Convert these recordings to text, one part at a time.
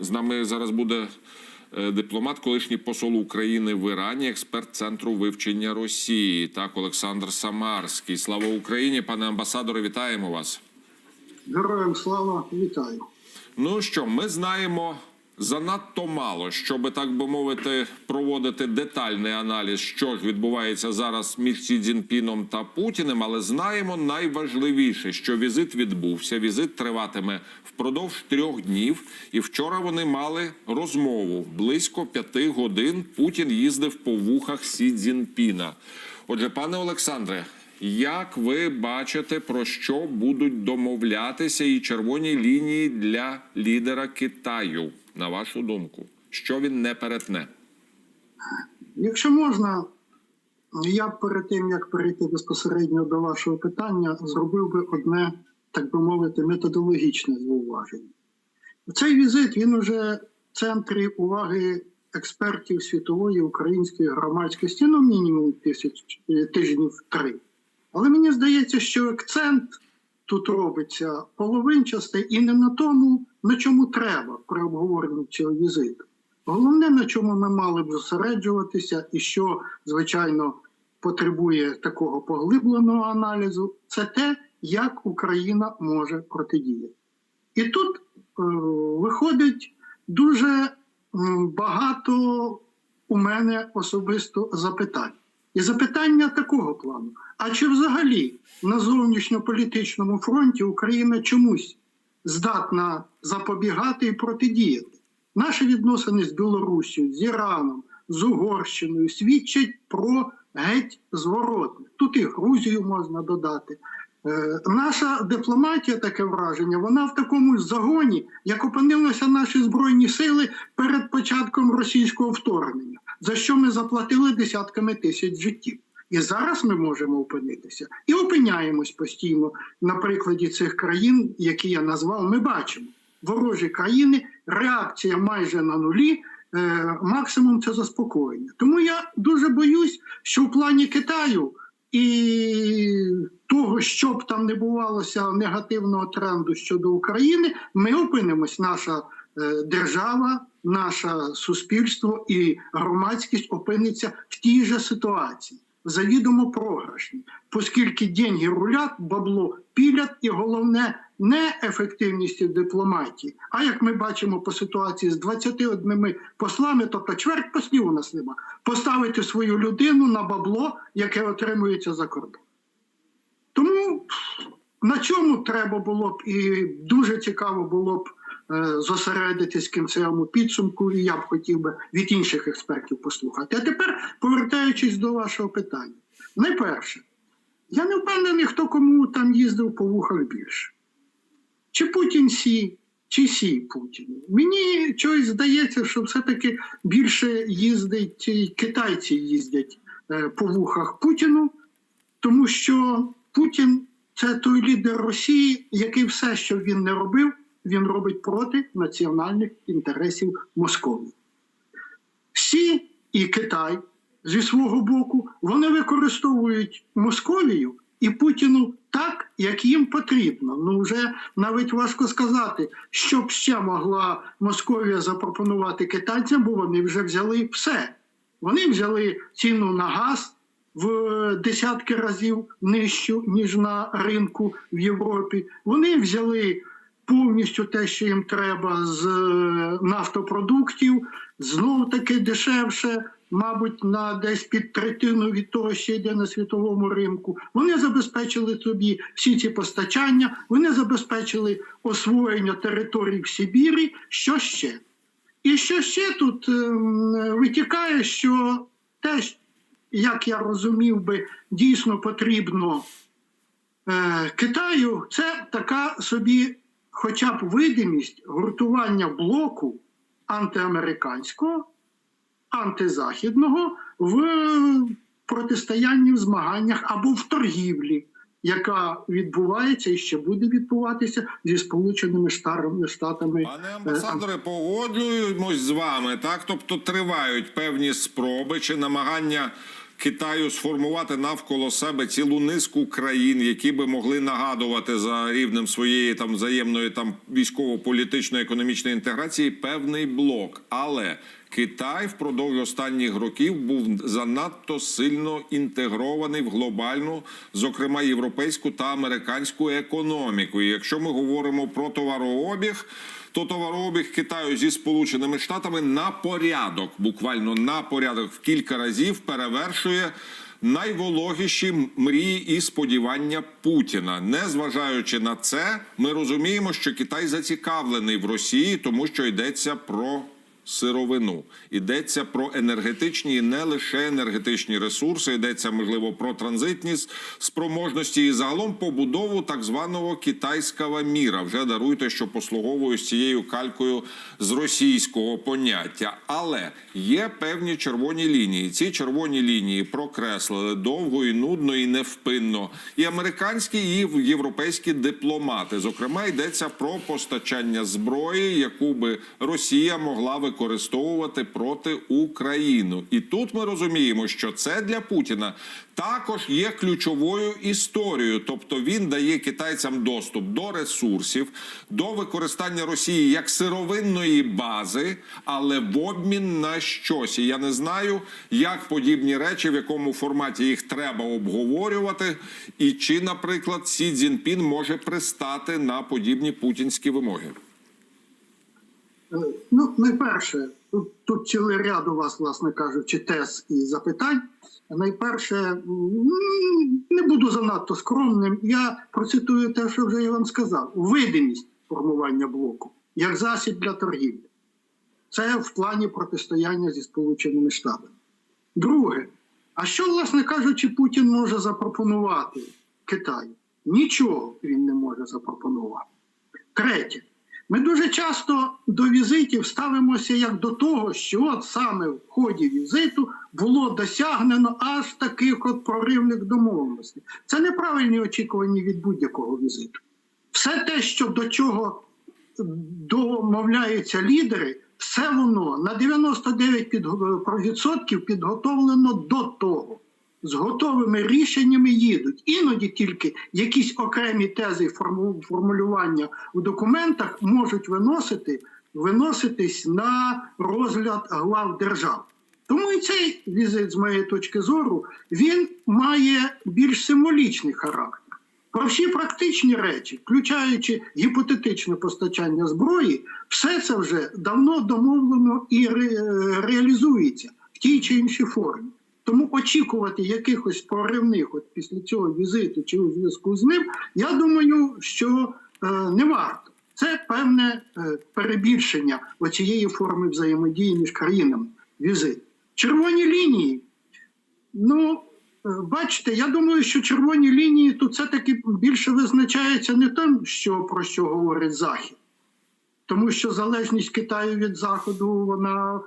З нами зараз буде е, дипломат, колишній посол України в Ірані, експерт центру вивчення Росії. Так, Олександр Самарський. Слава Україні, пане амбасадоре, вітаємо вас. Героям слава, вітаю. Ну що, ми знаємо занадто мало, щоб так би мовити, проводити детальний аналіз, що ж відбувається зараз між Сі Цзіньпіном та Путіним, але знаємо найважливіше, що візит відбувся. Візит триватиме впродовж трьох днів. І вчора вони мали розмову близько п'яти годин. Путін їздив по вухах Сі Цзіньпіна. Отже, пане Олександре. Як ви бачите, про що будуть домовлятися і червоні лінії для лідера Китаю, на вашу думку? Що він не перетне? Якщо можна, я перед тим, як перейти безпосередньо до вашого питання, зробив би одне, так би мовити, методологічне зауваження. Цей візит він уже в центрі уваги експертів світової української громадськості, ну мінімум тисяч тижнів три. Але мені здається, що акцент тут робиться половинчастий і не на тому, на чому треба при обговоренні цього візиту. Головне, на чому ми мали б зосереджуватися, і що, звичайно, потребує такого поглибленого аналізу, це те, як Україна може протидіяти. І тут е, виходить дуже багато у мене особисто запитань. І запитання такого плану: а чи взагалі на зовнішньополітичному фронті Україна чомусь здатна запобігати і протидіяти? Наші відносини з Білорусією, з Іраном, з Угорщиною свідчать про геть зворотне. Тут і Грузію можна додати. Е, Наша дипломатія, таке враження, вона в такому загоні, як опинилися наші збройні сили перед початком російського вторгнення, за що ми заплатили десятками тисяч життів. І зараз ми можемо опинитися і опиняємось постійно на прикладі цих країн, які я назвав. Ми бачимо ворожі країни, реакція майже на нулі. е, Максимум це заспокоєння. Тому я дуже боюсь, що в плані Китаю і того, що б там не бувалося негативного тренду щодо України, ми опинимось, наша е, держава, наше суспільство і громадськість опиниться в тій же ситуації, завідомо програшні, оскільки деньги рулять, бабло пілять, і головне не ефективністю дипломатії, а як ми бачимо по ситуації з 21 послами, тобто чверть послів у нас нема, поставити свою людину на бабло, яке отримується за кордон. Тому на чому треба було б і дуже цікаво було б зосередитись кінцевому підсумку, і я б хотів би від інших експертів послухати. А тепер, повертаючись до вашого питання, найперше, я не впевнений, хто кому там їздив по вухах більше. Чи Путін сі, чи сі Путін. Мені чогось здається, що все-таки більше їздить китайці їздять е, по вухах Путіну, тому що Путін це той лідер Росії, який все, що він не робив, він робить проти національних інтересів Московії. Всі і Китай зі свого боку вони використовують Московію і Путіну так, як їм потрібно. Ну вже навіть важко сказати, що б ще могла Московія запропонувати китайцям, бо вони вже взяли все. Вони взяли ціну на газ в десятки разів нижчу, ніж на ринку в Європі. Вони взяли повністю те, що їм треба з е, нафтопродуктів, знову таки дешевше, мабуть, на десь під третину від того, що йде на світовому ринку. Вони забезпечили собі всі ці постачання, вони забезпечили освоєння територій в Сибірі. Що ще? І що ще тут ем, витікає, що те, як я розумів би, дійсно потрібно е, Китаю, це така собі, хоча б видимість гуртування блоку антиамериканського, антизахідного в протистоянні в змаганнях або в торгівлі, яка відбувається і ще буде відбуватися зі Сполученими Штатами. Пане амбасадоре, погоджуємось з вами. Так, тобто тривають певні спроби чи намагання Китаю сформувати навколо себе цілу низку країн, які би могли нагадувати за рівнем своєї там взаємної там військово-політичної економічної інтеграції певний блок. Але Китай впродовж останніх років був занадто сильно інтегрований в глобальну, зокрема європейську та американську економіку. І якщо ми говоримо про товарообіг, то товарообіг Китаю зі Сполученими Штатами на порядок, буквально на порядок в кілька разів перевершує. Найвологіші мрії і сподівання Путіна, незважаючи на це, ми розуміємо, що Китай зацікавлений в Росії, тому що йдеться про сировину. Йдеться про енергетичні і не лише енергетичні ресурси. Йдеться можливо про транзитні спроможності і загалом побудову так званого китайського міра. Вже даруйте, що послуговуюсь цією калькою з російського поняття. Але є певні червоні лінії. Ці червоні лінії прокреслили довго і нудно і невпинно. І американські, і європейські дипломати. Зокрема, йдеться про постачання зброї, яку би Росія могла використовувати проти України. І тут ми розуміємо, що це для Путіна також є ключовою історією. Тобто він дає китайцям доступ до ресурсів, до використання Росії як сировинної бази, але в обмін на щось. І я не знаю, як подібні речі, в якому форматі їх треба обговорювати, і чи, наприклад, Сі Цзіньпін може пристати на подібні путінські вимоги. Ну, найперше, тут, тут цілий ряд у вас, власне кажучи, тез і запитань. Найперше, не буду занадто скромним. Я процитую те, що вже я вам сказав: видимість формування блоку як засіб для торгівлі. Це в плані протистояння зі Сполученими Штатами. Друге, а що, власне кажучи, Путін може запропонувати Китаю? Нічого він не може запропонувати. Третє, ми дуже часто до візитів ставимося як до того, що от саме в ході візиту було досягнено аж таких от проривних домовленостей. Це неправильні очікування від будь-якого візиту. Все те, що до чого домовляються лідери, все воно на 99% підготовлено до того. З готовими рішеннями їдуть. Іноді тільки якісь окремі тези формулювання у документах можуть виносити, виноситись на розгляд глав держав. Тому і цей візит, з моєї точки зору, він має більш символічний характер. Про всі практичні речі, включаючи гіпотетичне постачання зброї, все це вже давно домовлено і ре- реалізується в тій чи іншій формі. Тому очікувати якихось проривних от після цього візиту чи у зв'язку з ним, я думаю, що е, не варто. Це певне е, перебільшення оцієї форми взаємодії між країнами. Візит. Червоні лінії. Ну, е, бачите, я думаю, що червоні лінії тут все-таки більше визначається не тим, що про що говорить Захід, тому що залежність Китаю від Заходу, вона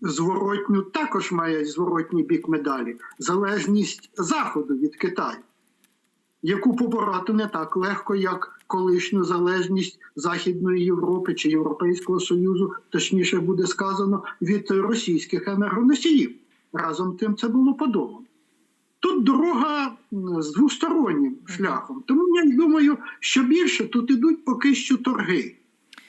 зворотню також має зворотній бік медалі. Залежність Заходу від Китаю, яку побороти не так легко, як колишню залежність Західної Європи чи Європейського Союзу, точніше буде сказано, від російських енергоносіїв. Разом тим це було подолано. Тут дорога з двостороннім шляхом. Тому я думаю, що більше тут ідуть поки що торги.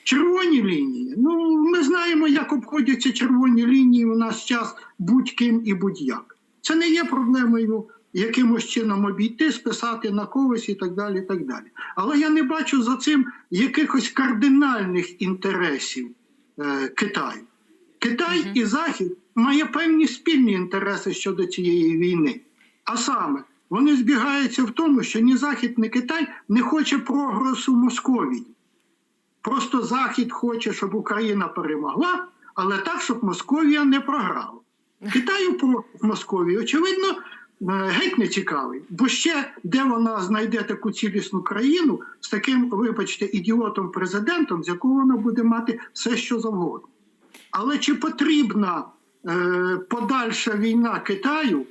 Червоні лінії. Ну, ми знаємо, як обходяться червоні лінії у нас час будь-ким і будь-як. Це не є проблемою якимось чином обійти, списати на когось і так далі. і так далі. Але я не бачу за цим якихось кардинальних інтересів е, Китаю. Китай і Захід має певні спільні інтереси щодо цієї війни. А саме, вони збігаються в тому, що ні Захід, ні Китай не хоче прогресу Московії. Просто Захід хоче, щоб Україна перемогла, але так, щоб Московія не програла. Китаю про Московію, очевидно, е, геть не цікавий, бо ще де вона знайде таку цілісну країну з таким, вибачте, ідіотом президентом, з якого вона буде мати все, що завгодно. Але чи потрібна е, подальша війна Китаю,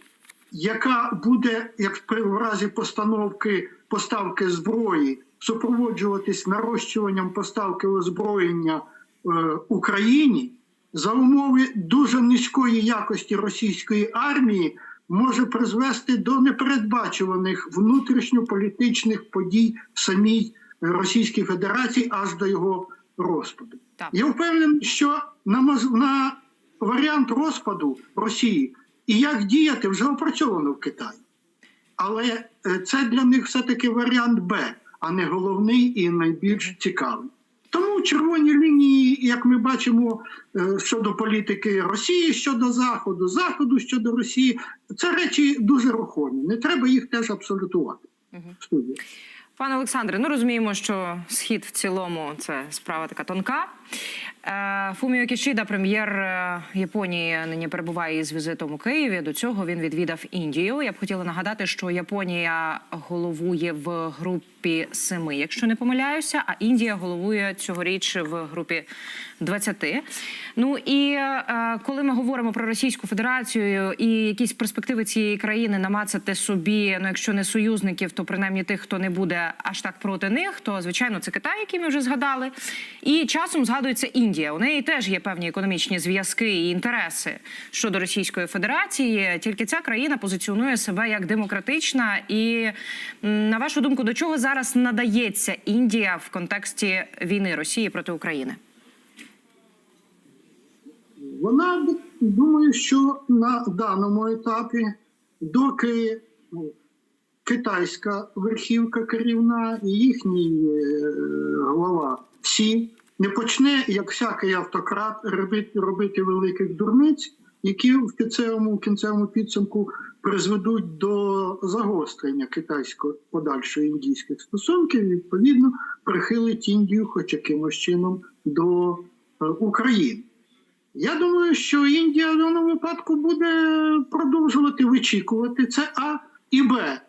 яка буде, як в разі постановки поставки зброї, супроводжуватись нарощуванням поставки озброєння е, Україні за умови дуже низької якості російської армії, може призвести до непередбачуваних внутрішньополітичних подій в самій Російській Федерації аж до його розпаду. Так. Я впевнений, що на, на варіант розпаду Росії і як діяти вже опрацьовано в Китаї. Але е, це для них все-таки варіант Б, а не головний і найбільш цікавий. Тому червоні лінії, як ми бачимо е, щодо політики Росії щодо Заходу, Заходу щодо Росії, це речі дуже рухомі. Не треба їх теж абсолютувати. Угу. Пане Олександре, ну розуміємо, що схід в цілому це справа така тонка. Е, Фуміо Кішіда, прем'єр е, Японії, нині перебуває із візитом у Києві. До цього він відвідав Індію. Я б хотіла нагадати, що Японія головує в групі семи, якщо не помиляюся, а Індія головує цьогоріч в групі 20. Ну і е, коли ми говоримо про Російську Федерацію і якісь перспективи цієї країни намацати собі, ну якщо не союзників, то принаймні тих, хто не буде аж так проти них, то звичайно це Китай, який ми вже згадали. І часом згадується Індія. У неї теж є певні економічні зв'язки і інтереси щодо Російської Федерації. Тільки ця країна позиціонує себе як демократична. І на вашу думку, до чого зараз надається Індія в контексті війни Росії проти України? Вона думаю, що на даному етапі, доки китайська верхівка керівна і їхній е, глава всі не почне, як всякий автократ, робити, робити великих дурниць, які в кінцевому, кінцевому підсумку призведуть до загострення китайсько подальшої індійських стосунків, відповідно прихилить Індію, хоч якимось чином, до е, України. Я думаю, що Індія в даному випадку буде продовжувати вичікувати це А і Б, е,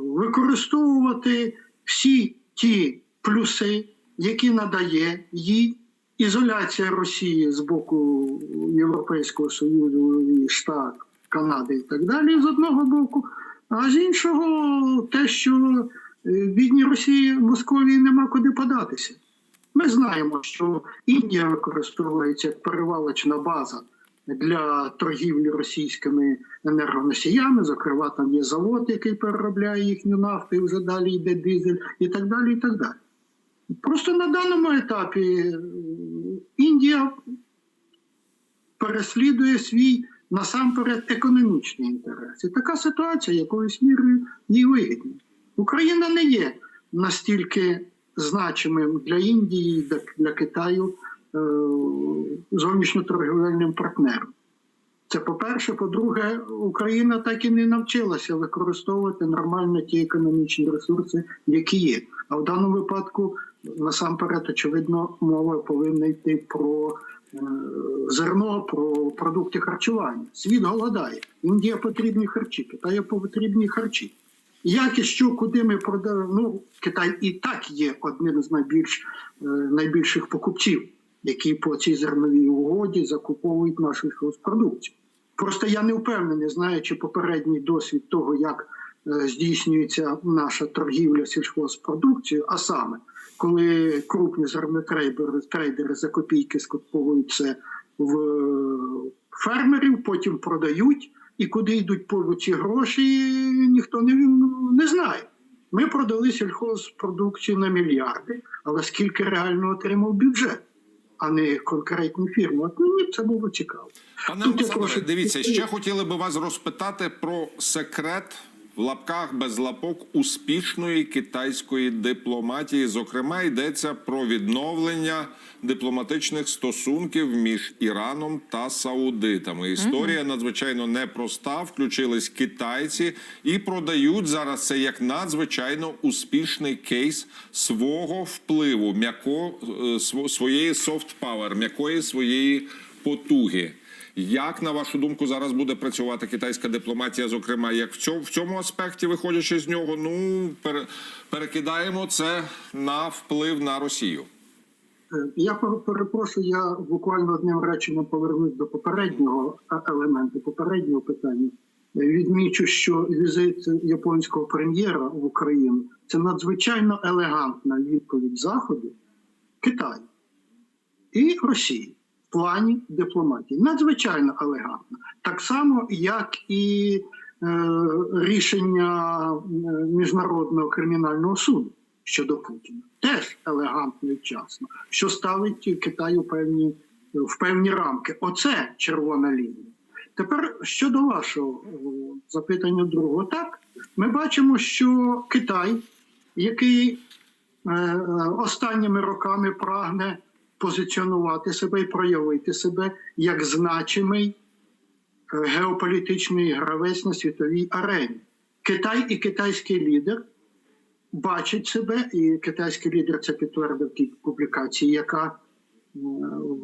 використовувати всі ті плюси, які надає їй ізоляція Росії з боку Європейського Союзу Штат, Канади і так далі, з одного боку, а з іншого те, що е, бідній Росії Московії нема куди податися. Ми знаємо, що Індія використовується як перевалочна база для торгівлі російськими енергоносіями. Зокрема, там є завод, який переробляє їхню нафту, і вже далі йде дизель, і так далі. і так далі. Просто на даному етапі е, Індія переслідує свій насамперед економічний інтерес. І така ситуація якоюсь мірою їй вигідна. Україна не є настільки значимим для Індії, для, Китаю е, зовнішньоторговельним партнером. Це по-перше, по-друге, Україна так і не навчилася використовувати нормально ті економічні ресурси, які є. А в даному випадку, насамперед, очевидно, мова повинна йти про е, зерно, про продукти харчування. Світ голодає. Індія потрібні харчі, Китаю потрібні харчі. Як і що, куди ми продаємо? Ну, Китай і так є одним з найбільш, е, найбільших покупців, які по цій зерновій угоді закуповують нашу сільхозпродукцію. Просто я не впевнений, знаючи попередній досвід того, як е, здійснюється наша торгівля сільхозпродукцією, а саме, коли крупні зернотрейдери трейдери за копійки скуповують це в фермерів, потім продають, і куди йдуть ці гроші, ніхто не, не знає. Ми продали сільхозпродукцію на мільярди, але скільки реально отримав бюджет, а не конкретні фірми. От мені це було цікаво. Пане Олександре, прошу- дивіться, ще хотіли би вас розпитати про секрет в лапках без лапок успішної китайської дипломатії. Зокрема, йдеться про відновлення дипломатичних стосунків між Іраном та Саудитами. Історія надзвичайно непроста. Включились китайці і продають зараз це як надзвичайно успішний кейс свого впливу, м'яко е, своєї power, м'якої своєї потуги. Як на вашу думку зараз буде працювати китайська дипломатія? Зокрема, як в цьому в цьому аспекті, виходячи з нього, ну пере, перекидаємо це на вплив на Росію. Е, Я перепрошую, я буквально одним реченням повернусь до попереднього е, елементу, попереднього питання. Е, Відмічу, що візит японського прем'єра в Україну це надзвичайно елегантна відповідь Заходу, Китаю і Росії плані дипломатії. Надзвичайно елегантна. Так само, як і рішення е, міжнародного кримінального суду щодо Путіна. Теж елегантно і вчасно, що ставить Китай у певні, в певні рамки. Оце червона лінія. Тепер щодо вашого е, запитання другого, так ми бачимо, що Китай, який е, останніми роками прагне позиціонувати себе і проявити себе як значимий е, геополітичний гравець на світовій арені. Китай і китайський лідер бачать себе, і китайський лідер це підтвердив в тій публікації, яка е,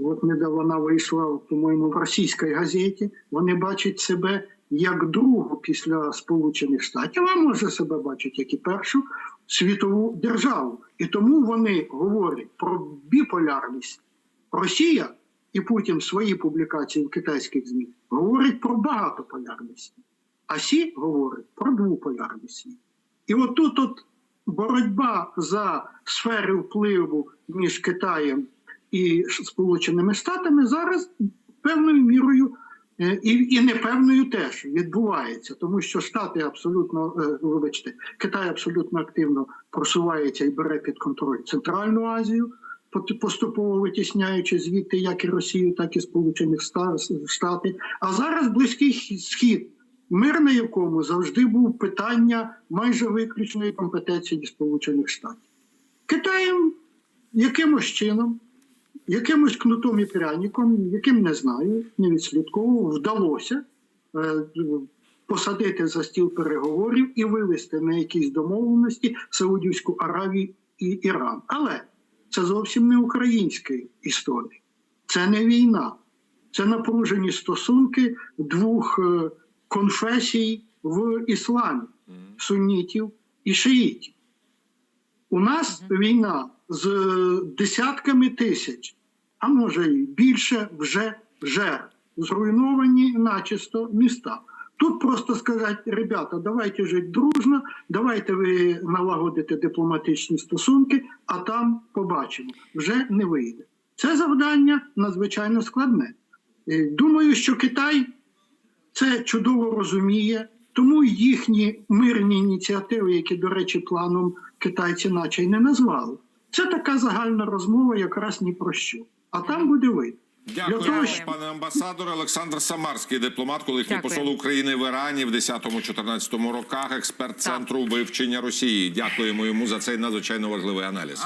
от недавно вийшла, по-моєму, в російській газеті. Вони бачать себе як другу після Сполучених Штатів, а може себе бачать як і першу світову державу. І тому вони говорять про біполярність. Росія і Путін в своїй публікації в китайських ЗМІ говорить про багатополярність, а Сі говорить про двополярність. І отут от боротьба за сфери впливу між Китаєм і Сполученими Штатами зараз певною мірою і, і непевною теж відбувається, тому що Штати абсолютно, е, вибачте, Китай абсолютно активно просувається і бере під контроль Центральну Азію, поступово витісняючи звідти як і Росію, так і Сполучених Штати. А зараз близький схід, мир на якому завжди був питання майже виключної компетенції Сполучених Штатів. Китаєм якимось чином, якимось кнутом і пряником, яким не знаю, не відслідковував, вдалося е, посадити за стіл переговорів і вивести на якісь домовленості Саудівську Аравію і Іран. Але це зовсім не українська історія, це не війна, це напружені стосунки двох е, конфесій в ісламі сунітів і шиїтів. У нас війна з десятками тисяч, а може і більше вже жертв. Зруйновані начисто міста. Тут просто сказати, ребята, давайте жити дружно, давайте ви налагодите дипломатичні стосунки, а там побачимо. Вже не вийде. Це завдання надзвичайно складне. Е, Думаю, що Китай це чудово розуміє, тому їхні мирні ініціативи, які, до речі, планом китайці наче й не назвали. Це така загальна розмова, якраз ні про що. А там буде видно. Дякую, щоб- пане амбасадоре. Олександр Самарський, дипломат, колишній Дякую. посол України в Ірані в 10-14 роках, експерт центру вивчення Росії. Дякуємо йому за цей надзвичайно важливий аналіз.